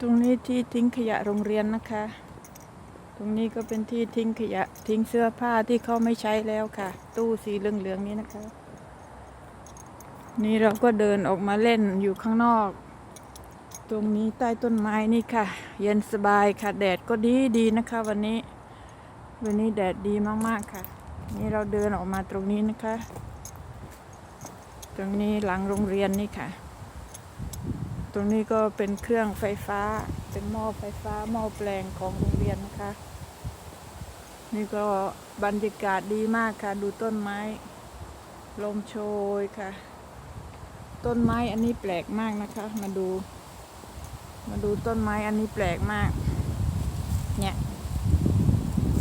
ตรงนี้ที่ทิ้งขยะโรงเรียนนะคะ ตรงนี้ก็เป็นที่ทิ้งขยะทิ้งเสื้อผ้าที่เขาไม่ใช้แล้วค่ะ ตู้สีเหลืองๆนี้นะคะ นี่เราก็เดินออกมาเล่นอยู่ข้างนอก ตรงนี้ใต้ต้นไม้นี่ค่ะ เย็นสบายค่ะ แดดก็ดีดีนะคะ วันนี้ วันนี้แดดดีมากๆค่ะ นี่เราเดินออกมาตรงนี้นะคะ ตรงนี้หลังโรงเรียนนี่ค่ะ ตรงนี้ก็เป็นเครื่องไฟฟ้า เป็นหม้อไฟฟ้าหม้อแปลงของโรงเรียนนะคะ นี่ก็บรรยากาศดีมากค่ะ ดูต้นไม้ ลมโชยค่ะ ต้นไม้อันนี้แปลกมากนะคะ มาดู มาดูต้นไม้อันนี้แปลกมาก เนี่ย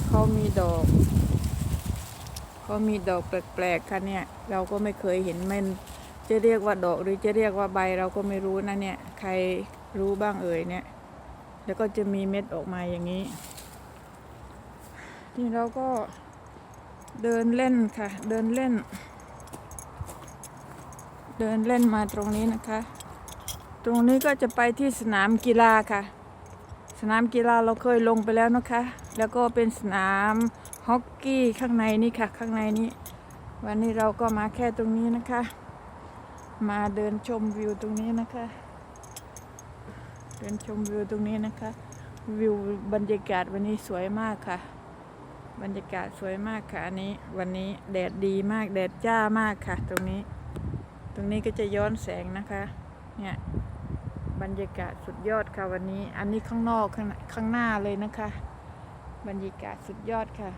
เขามีดอกเขามีดอกแปลกๆค่ะเนี่ย เราก็ไม่เคยเห็นมัน จะเรียกว่าดอกหรือจะเรียกว่าใบเราก็ไม่รู้นะเนี่ย ใครรู้บ้างเอ่ยเนี่ย แล้วก็จะมีเม็ดออกมาอย่างนี้นี่เราก็เดินเล่นค่ะ เดินเล่น เดินเล่นมาตรงนี้นะคะ ตรงนี้ก็จะไปที่สนามกีฬาค่ะ สนามกีฬาเราเคยลงไปแล้วนะคะ แล้วก็เป็นสนามฮอกกี้ข้างในนี่ค่ะ ข้างในนี้ วันนี้เราก็มาแค่ตรงนี้นะคะ มาเดินชมวิวตรงนี้นะคะ เดินชมวิวตรงนี้นะคะ วิวบรรยากาศวันนี้สวยมากค่ะ บรรยากาศสวยมากค่ะอันนี้วันนี้แดดดีมากแดดจ้ามากค่ะ ตรงนี้ ตรงนี้ก็จะย้อนแสงนะคะ เนี่ยบรรยากาศสุดยอดค่ะวันนี้ อันนี้ข้างนอกข้างข้างหน้าเลยนะคะ บรรยากาศสุดยอดค่ะ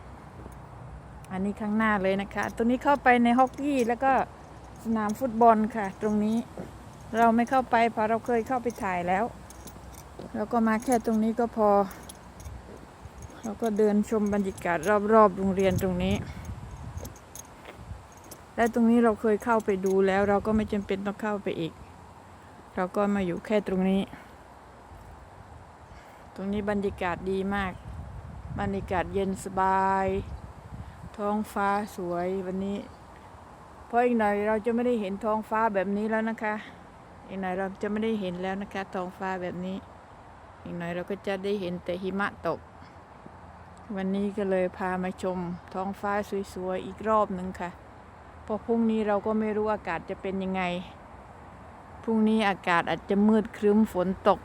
อันนี้ข้างหน้าเลยนะคะ ตัวนี้เข้าไปในฮอกกี้แล้วก็ สนามฟุตบอลค่ะ ตรงนี้เราไม่เข้าไปเพราะเราเคยเข้าไปถ่ายแล้วแล้วก็มาแค่ตรงนี้ก็พอ เราก็เดินชมบรรยากาศรอบๆโรงเรียนตรงนี้ และตรงนี้เราเคยเข้าไปดูแล้ว เราก็ไม่จำเป็นต้องเข้าไปอีก เราก็มาอยู่แค่ตรงนี้ ตรงนี้บรรยากาศดีมาก บรรยากาศเย็นสบาย ท้องฟ้าสวยวันนี้ เพราะอีกหน่อยเราจะไม่ได้เห็นท้องฟ้าแบบนี้แล้วนะคะ อีกหน่อยเราจะไม่ได้เห็นแล้วนะคะท้องฟ้าแบบนี้ อีกหน่อยเราก็จะได้เห็นแต่หิมะตก วันนี้ก็เลยพามาชมท้องฟ้าสวยๆอีกรอบหนึ่งค่ะเพราะพรุ่งนี้เราก็ไม่รู้อากาศจะเป็นยังไง พรุ่งนี้อากาศอาจจะมืดครึ้มฝนตก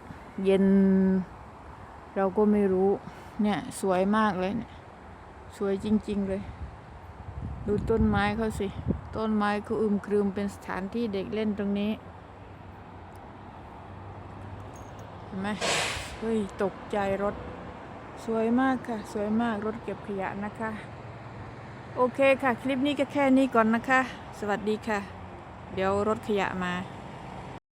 เย็น เราก็ไม่รู้ เนี่ยสวยมากเลยเนี่ยสวยจริง ๆ เลย ดูต้นไม้เขาสิ ต้นไม้ก็อึมครึมเป็นสถานที่เด็กเล่นตรงนี้ เห็นไหมเฮ้ย ตกใจรถ สวยมากค่ะ สวยมากรถเก็บขยะนะคะ โอเคค่ะ คลิปนี้ก็แค่นี้ก่อนนะคะ สวัสดีค่ะ เดี๋ยวรถขยะมา